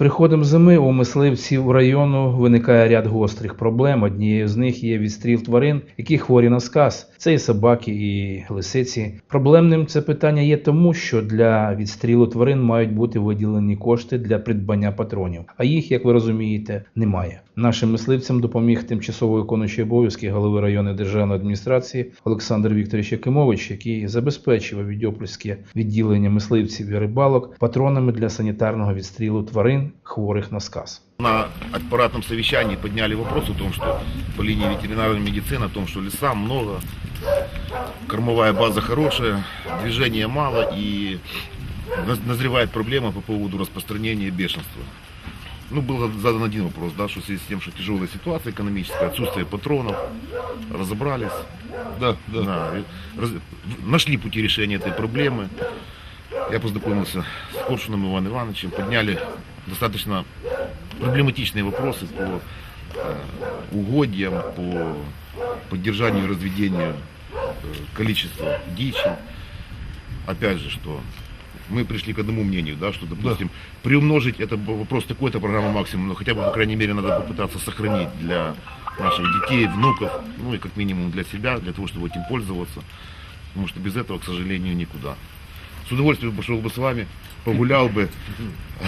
приходом зими у мисливців району виникає ряд гострих проблем. Однією з них є відстріл тварин, які хворі на сказ. Це і собаки, і лисиці. Проблемним це питання є тому, що для відстрілу тварин мають бути виділені кошти для придбання патронів, а їх, як ви розумієте, немає. Нашим мисливцям допоміг тимчасово виконуючий обов'язки голови районної державної адміністрації Олександр Вікторович Якимович, який забезпечив Відьопольське відділення мисливців і рибалок патронами для санітарного відстрілу тварин, хворих на сказ. На аппаратном совещании подняли вопрос о том, что по линии ветеринарной медицины, о том, что леса много, кормовая база хорошая, движения мало и наз- назревает проблема по поводу распространения бешенства. Ну, был задан один вопрос, да, что в связи с тем, что тяжелая ситуация экономическая, отсутствие патронов, разобрались, Да, да. да, раз- нашли пути решения этой проблемы. Я познакомился с Коршуном Иваном Ивановичем, подняли достаточно проблематичные вопросы по э, угодьям, по поддержанию и разведению э, количества дичи. Опять же, что мы пришли к одному мнению, да, что, допустим, приумножить это вопрос такой-то программы максимум, но хотя бы, по крайней мере, надо попытаться сохранить для наших детей, внуков, ну и как минимум для себя, для того, чтобы этим пользоваться. Потому что без этого, к сожалению, никуда. С удовольствием пошел бы с вами, погулял бы.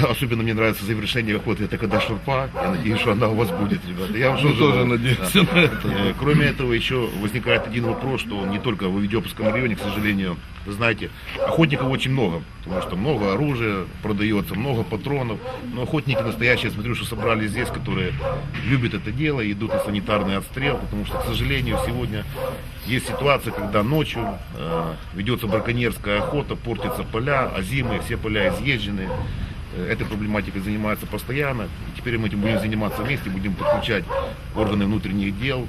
Особенно мне нравится завершение охоты, это когда шурпа. Я надеюсь, что она у вас будет, ребята. Я Мы что тоже желаю. надеемся на это. Э, Кроме этого, еще возникает один вопрос, что не только в Авидиопольском районе, к сожалению, вы знаете, охотников очень много, потому что много оружия продается, много патронов, но охотники настоящие, я смотрю, что собрались здесь, которые любят это дело идут на санитарный отстрел, потому что, к сожалению, сегодня есть ситуация, когда ночью э, ведется браконьерская охота, портятся поля, а зимы все поля изъезжены, Этой проблематикой занимается постоянно. И теперь мы этим будем заниматься вместе, будем подключать органы внутренних дел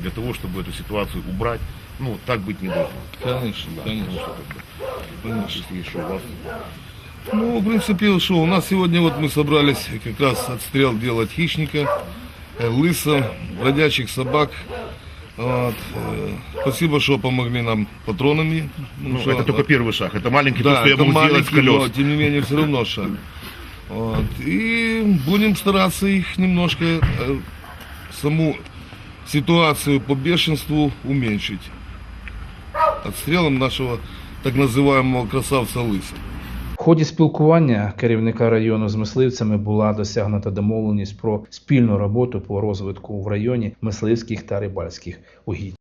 для того, чтобы эту ситуацию убрать. Ну, так быть не должно. Конечно, Да, конечно. потому что как бы, конечно. если еще у вас Ну, в принципе, что, у нас сегодня вот мы собрались как раз отстрел делать хищника, э, лыса, бродячих собак. Вот, э, Спасибо, что помогли нам патронами. Ну, что, это только первый шаг. Это маленький, да, то, что я могу сделать с маленький, но колес. тем не менее все равно шаг. Вот, И будем стараться их немножко э, саму ситуацию по бешенству уменьшить. Отстрелом нашего так называемого красавца лыса. В ході спілкування керівника району з мисливцями була досягнута домовленість про спільну роботу по розвитку в районі мисливських та рибальських угідь.